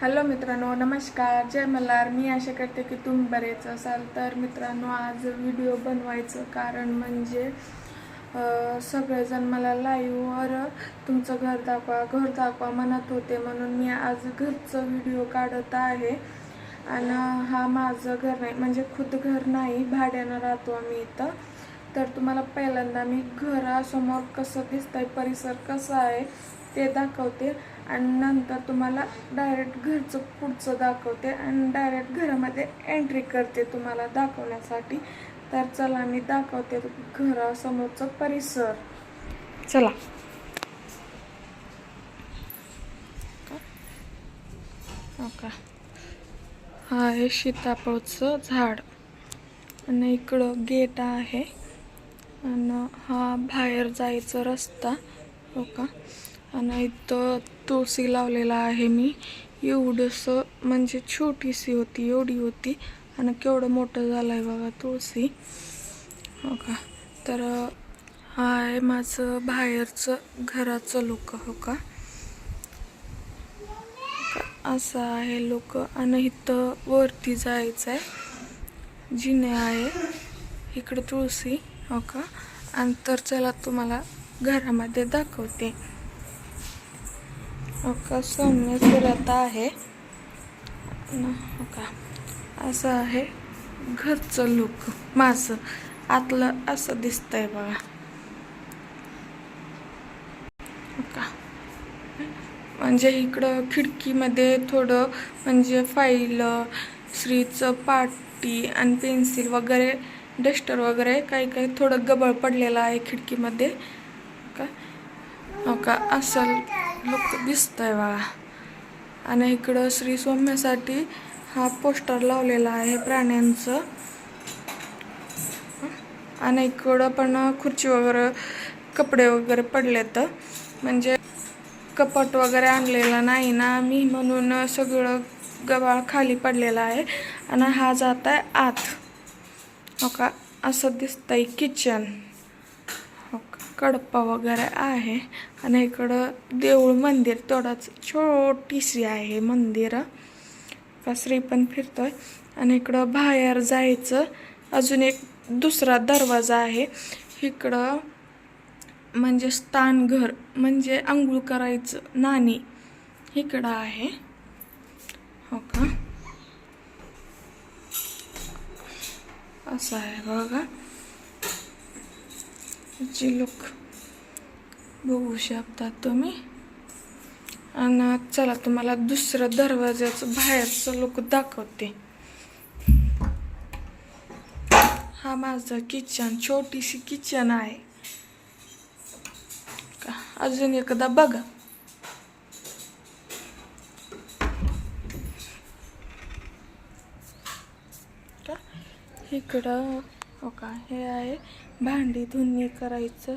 Hello मित्रांनो नमस्कार. जय मल्हार. मी आशा करते की तुम्ही बरेच असाल. तर मित्रांनो आज व्हिडिओ बनवायचं कारण म्हणजे सगळेजण मला लाईव्हवर तुमचं घर दाखवा घर दाखवा म्हणत होते. म्हणून मी आज घरचं व्हिडिओ काढत आहे. आणि हा माझं घर नाही म्हणजे खुद घर नाही. भाड्यानं राहतो आम्ही इथं. तर तुम्हाला पहिल्यांदा मी घरासमोर कसं दिसतंय परिसर कसा आहे ते दाखवते आणि नंतर तुम्हाला डायरेक्ट घरचं पुढचं दाखवते आणि डायरेक्ट घरामध्ये एंट्री करते तुम्हाला दाखवण्यासाठी. तर चला मी दाखवते घरासमोरचं परिसर. चला. हो का हा आहे सीताफळचं झाड. आणि इकडं गेट आहे. आणि हा बाहेर जायचा रस्ता. हो का आणि इथं तुळशी लावलेला आहे मी. एवढंसं म्हणजे छोटीशी होती एवढी होती. आणि केवढं मोठं झालं आहे बघा तुळशी. हो का तर हा आहे माझं बाहेरचं घराचं लोक हो का? असं आहे लोक. आणि इथं वरती जायचं आहे जिने आहे. इकडं तुळशी हो का? आणि तर चला तुम्हाला घरामध्ये दाखवते. का सौम्य फिरत आहे हो का? असं आहे. घरचं लुक माझं. आतलं असं दिसतंय बघा. हो का? म्हणजे इकडं खिडकीमध्ये थोडं म्हणजे फाईल श्रीचं पाटी आणि पेन्सिल वगैरे डस्टर वगैरे काही काही थोडं गबळ पडलेलं आहे खिडकीमध्ये. हो का? हो का? असं दिसत दिसतंय बघा. आणि इकडं श्री सौम्यासाठी हा पोस्टर लावलेला आहे प्राण्यांचं. आणि इकडं पण खुर्ची वगैरे कपडे वगैरे पडलेत. म्हणजे कपट वगैरे आणलेला नाही ना मी म्हणून सगळं गबाळ खाली पडलेला आहे. आणि हा जात आहे आत. हो का? असं दिसतंय किचन कडप्पा कडपा वगैरे आहे. आणि इकडं देऊळ मंदिर तेवढंच छोटीशी आहे मंदिर. का श्री पण फिरतोय. आणि इकडं बाहेर जायचं. अजून एक दुसरा दरवाजा आहे. इकडं म्हणजे स्थानघर म्हणजे आंघोळ करायचं नाणी इकडं आहे. हो का? असं आहे बघा. जी लोक बघू शकता तुम्ही. आणि चला तुम्हाला दुसरं दरवाजाचं बाहेरचं लोक दाखवते. हा माझं किचन छोटीशी किचन आहे. का अजून एकदा बघा. इकडं हो का? हे आहे भांडी धुनी करायचं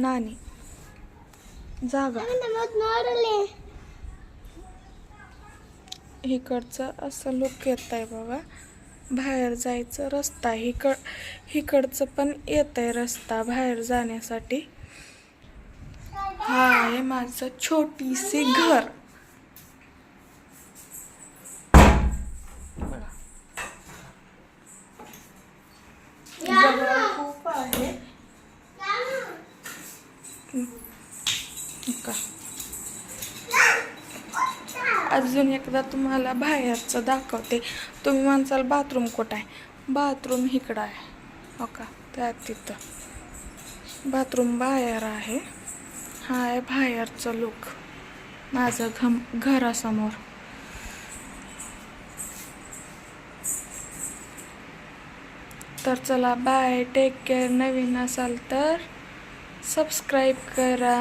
नाणी. जागा. इकडचं असं लुक येत आहे बघा. बाहेर जायचं रस्ता. हिकड इकडचं पण येत आहे रस्ता बाहेर जाण्यासाठी. हा आहे माझं छोटीशी घर बघा. जवळ खूप आहे का अजून एकदा तुम्हाला बाहेरचं दाखवते. तुम्ही म्हणसाल बाथरूम कुठं आहे? बाथरूम इकडं आहे. हो का? त्या तिथं. बाथरूम बाहेर आहे. हा आहे बाहेरचं लुक माझं घम घरासमोर. तर चला बाय टेक केअर नवीन असाल तर सबस्क्राईब करा